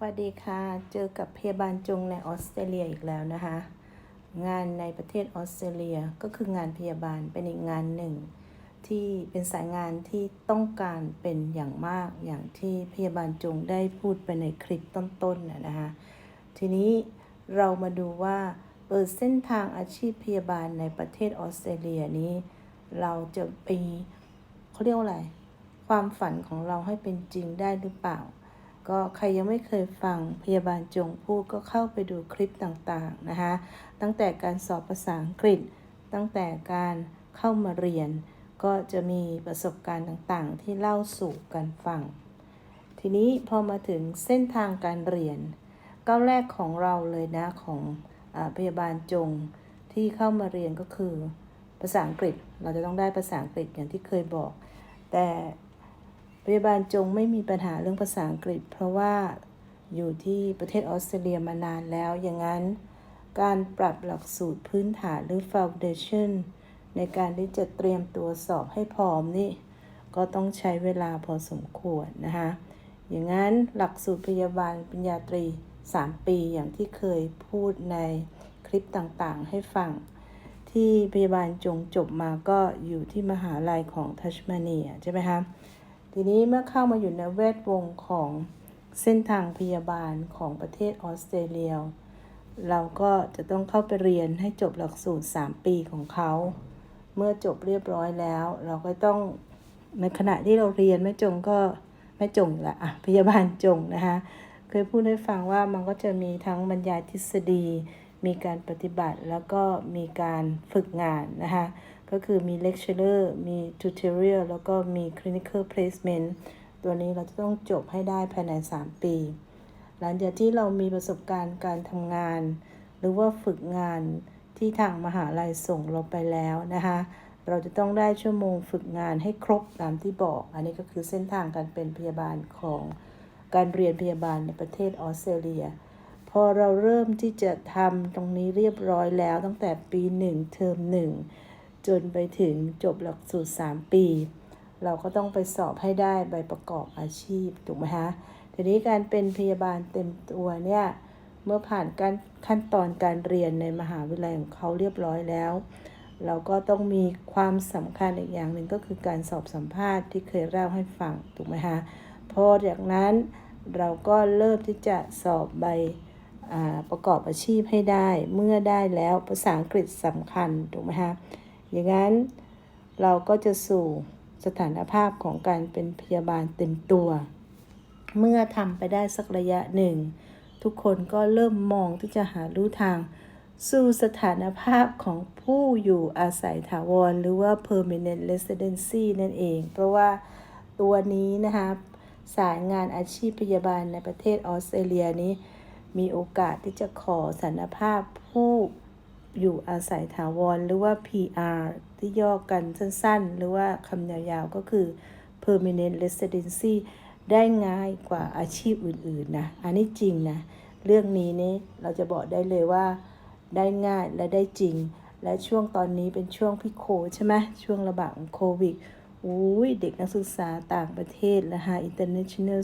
วัสดีค่ะ เจอกับพยาบาลจงในออสเตรเลียอีกแล้วนะคะ งานในประเทศออสเตรเลียก็คืองานพยาบาลเป็นอีกงานหนึ่ง ที่เป็นสายงานที่ต้องการเป็นอย่างมากอย่างที่พยาบาลจงได้พูดไปในคลิปต้นๆนะนะคะทีนี้เรามาดูว่าเออเส้นทางอาชีพพยาบาลในประเทศออสเตรเลียนี้ เราจะไปเขาเรียกว่าอะไรความฝันของเราให้เป็นจริงได้หรือเปล่า ก็ใครยังไม่เคยฟังพยาบาลจงพูดก็เข้าไปดูคลิปต่างๆนะคะ ตั้งแต่การสอบภาษาอังกฤษ ตั้งแต่การเข้ามาเรียน ก็จะมีประสบการณ์ต่างๆ ที่เล่าสู่กันฟัง ทีนี้พอมาถึงเส้นทางการเรียนก้าวแรกของเราเลยนะของอพยาบาลจงที่เข้ามาเรียนก็คือภาษาอังกฤษเราจะต้องได้ภาษาอังกฤษอย่างที่เคยบอก แต่ พยาบาลจงไม่มีปัญหาเรื่องภาษาอังกฤษ เพราะว่าอยู่ที่ประเทศออสเตรเลียมานานแล้ว อย่างนั้นการปรับหลักสูตรพื้นฐานหรือ foundation ในการที่จะเตรียมตัวสอบให้พร้อมนี่ ก็ต้องใช้เวลาพอสมควรนะคะ อย่างนั้นหลักสูตรพยาบาลปริญญาตรี 3 ปีอย่างที่เคยพูดในคลิปต่างๆ ให้ฟัง ที่พยาบาลจงจบมาก็อยู่ที่มหาลัยของทัชมาเนียใช่ไหมคะ ทีนี้เมื่อเข้ามาอยู่ในแวดวงของเส้นทางพยาบาลของประเทศออสเตรเลีย เราก็จะต้องเข้าไปเรียนให้จบหลักสูตร 3 ปีของเขา เมื่อจบเรียบร้อยแล้ว เราก็ต้องในขณะที่เราเรียนแม่จงก็แม่จงละอะพยาบาลจงนะคะเคยพูดให้ฟังว่ามันก็จะมีทั้งบรรยายทฤษฎี มีการปฏิบัติแล้วก็มีการฝึกงานนะคะ ก็คือมี lecturer มี tutorial แล้วก็มี clinical placement ตัวนี้เราจะต้องจบให้ได้ภายใน 3 ปี หลังจากที่เรามีประสบการณ์การทำงาน หรือว่าฝึกงานที่ทางมหาลัยส่งเราไปแล้วนะคะ เราจะต้องได้ชั่วโมงฝึกงานให้ครบตามที่บอก อันนี้ก็คือเส้นทางการเป็นพยาบาลของการเรียนพยาบาลในประเทศออสเตรเลีย พอเราเริ่มที่จะทำตรงนี้เรียบร้อยแล้วตั้งแต่ปี 1 เทอม1 จนไปถึงจบหลักสูตร 3 ปี เราก็ต้องไปสอบให้ได้ใบประกอบอาชีพถูกไหมคะทีนี้การเป็นพยาบาลเต็มตัวเนี่ยเมื่อผ่านการขั้นตอนการเรียนในมหาวิทยาลัยของเขาเรียบร้อยแล้ว เราก็ต้องมีความสำคัญอีกอย่างหนึ่งก็คือการสอบสัมภาษณ์ที่เคยเล่าให้ฟังถูกไหมคะพอจากนั้นเราก็เริ่มที่จะสอบใบประกอบอาชีพให้ได้ เมื่อได้แล้วภาษาอังกฤษสำคัญถูกไหมคะ อย่างนั้นเราก็จะสู่สถานภาพของการเป็นพยาบาลเต็มตัว เมื่อทำไปได้สักระยะหนึ่ง ทุกคนก็เริ่มมองที่จะหาลู่ทาง สู่สถานภาพของผู้อยู่อาศัยถาวร หรือว่า permanent residency นั่นเอง เพราะว่าตัวนี้นะคะสายงานอาชีพพยาบาลในประเทศออสเตรเลียนี้ มีโอกาสที่จะขอสถานภาพผู้ อยู่อาศัยถาวรหรือว่า PR ที่ย่อกันสั้นๆ หรือว่าคำยาวๆ ก็คือ permanent residency ได้ง่ายกว่าอาชีพอื่นๆนะอันนี้จริงนะ เรื่องนี้นี่เราจะบอกได้เลยว่าได้ง่ายและได้จริง และช่วงตอนนี้เป็นช่วงพิโคใช่ไหมช่วงระบาดของโควิดอุ้ยเด็กนักศึกษาต่างประเทศนะคะ international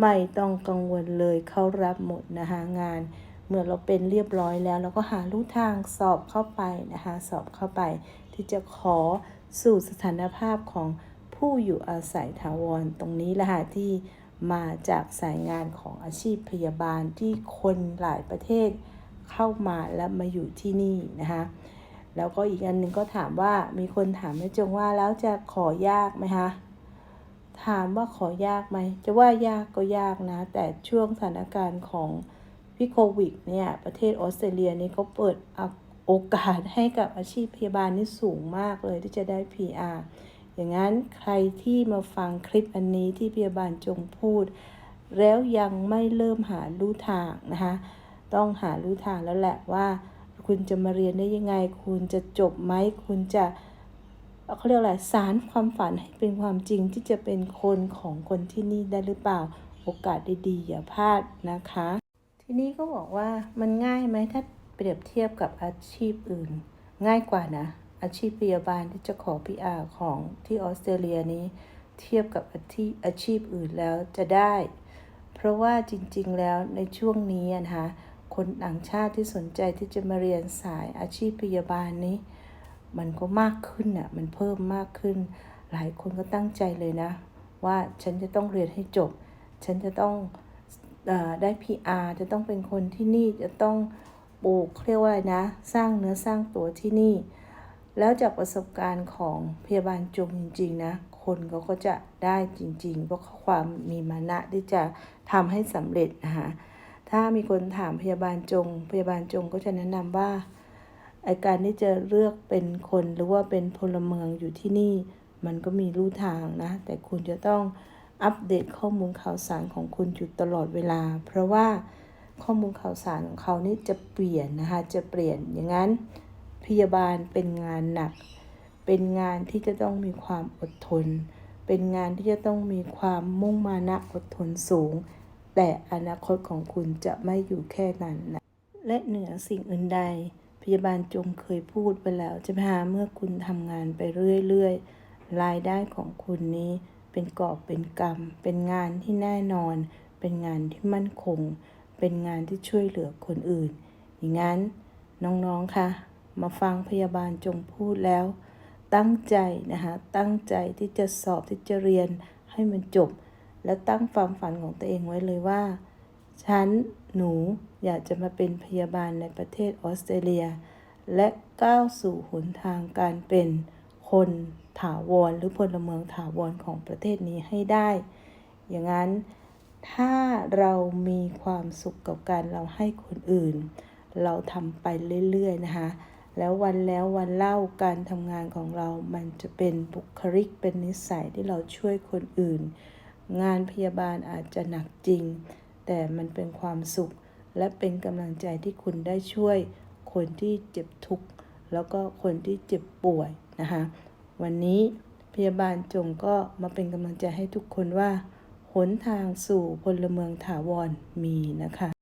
ไม่ต้องกังวลเลยเขารับหมดนะคะงาน เมื่อเราเป็นเรียบร้อยแล้ว เราก็หาลู่ทางสอบเข้าไปนะคะสอบเข้าไป ที่จะขอสู่สถานภาพของผู้อยู่อาศัยถาวรตรงนี้แหละค่ะที่มาจากสายงานของอาชีพพยาบาลที่คนหลายประเทศเข้ามาและมาอยู่ที่นี่นะคะแล้วก็อีกอันหนึ่งก็ถามว่ามีคนถามแม่จงว่าแล้วจะขอยากไหมคะถามว่าขอยากไหมจะว่ายากก็ยากนะ แต่ช่วงสถานการณ์ของ พี่โควิดเนี่ยประเทศออสเตรเลียนี่เขาเปิดโอกาสให้กับอาชีพพยาบาลนี่สูงมากเลยที่จะได้ PR อย่างนั้นใครที่มาฟังคลิปอันนี้ที่พยาบาลจงพูด แล้วยังไม่เริ่มหาลู่ทางนะคะต้องหาลู่ทางแล้วแหละว่า คุณจะมาเรียนได้ยังไง คุณจะจบไหมคุณจะเขาเรียกอะไรสารความฝันให้เป็นความจริงที่จะเป็นคนของคนที่นี่ได้หรือเปล่า โอกาสดีๆอย่าพลาดนะคะ ทีนี้ก็บอกว่ามันง่ายไหมถ้าเปรียบเทียบกับอาชีพอื่น ง่ายกว่านะ อาชีพพยาบาลที่จะขอ PR ของที่ออสเตรเลียนี้เทียบกับอาชีพอาชีพอื่นแล้วจะได้ เพราะว่าจริงๆแล้วในช่วงนี้นะคะคนต่างชาติที่สนใจที่จะมาเรียนสายอาชีพพยาบาลนี้ มันก็มากขึ้นอะมันเพิ่มมากขึ้น หลายคนก็ตั้งใจเลยนะ ว่าฉันจะต้องเรียนให้จบ ฉันจะต้อง ได้ PR จะต้องเป็นคนที่นี่จะต้องปลูกเรียกว่าอะไรนะ สร้างเนื้อสร้างตัวที่นี่ แล้วจากประสบการณ์ของพยาบาลจงจริง ๆ นะ คนเขาก็จะได้จริง ๆ เพราะความมีมานะที่จะทำให้สำเร็จนะคะถ้ามีคนถามพยาบาลจง พยาบาลจงก็จะแนะนำว่าไอการที่จะเลือกเป็นคนหรือว่าเป็นพลเมืองอยู่ที่นี่ มันก็มีรูทางนะ แต่คุณจะต้อง อัปเดตข้อมูลข่าวสารของคุณอยู่ตลอดเวลา เพราะว่าข้อมูลข่าวสารของเขานี่จะเปลี่ยนนะคะ จะเปลี่ยนอย่างนั้นพยาบาลเป็นงานหนัก เป็นงานที่จะต้องมีความอดทน เป็นงานที่จะต้องมีความมุ่งมานะอดทนสูง แต่อนาคตของคุณจะไม่อยู่แค่นั้นนะและเหนือสิ่งอื่นใด พยาบาลจงเคยพูดไปแล้วใช่ไหมคะเมื่อคุณทำงานไปเรื่อยๆรายได้ของคุณนี้ เป็นกอบเป็นกรรม เป็นงานที่แน่นอน เป็นงานที่มั่นคง เป็นงานที่ช่วยเหลือคนอื่น อย่างนั้นน้องๆค่ะ มาฟังพยาบาลจงพูดแล้ว ตั้งใจนะคะตั้งใจที่จะสอบที่จะเรียนให้มันจบ แล้วตั้งความฝันของตัวเองไว้เลยว่า ฉันหนูอยากจะมาเป็นพยาบาลในประเทศออสเตรเลีย และก้าวสู่หนทางการเป็นคน ถาวรหรือพลเมืองถาวรของประเทศนี้ให้ได้ อย่างนั้นถ้าเรามีความสุขกับการเราให้คนอื่น เราทำไปเรื่อยๆนะคะแล้ววันแล้ววันเล่าการทำงานของเรา มันจะเป็นบุคลิกเป็นนิสัยที่เราช่วยคนอื่น งานพยาบาลอาจจะหนักจริง แต่มันเป็นความสุข และเป็นกำลังใจที่คุณได้ช่วย คนที่เจ็บทุกข์แล้วก็คนที่เจ็บป่วยนะคะ วันนี้พยาบาลจงก็มาเป็นกำลังใจให้ทุกคนว่า หนทางสู่พลเมืองถาวรมีนะคะ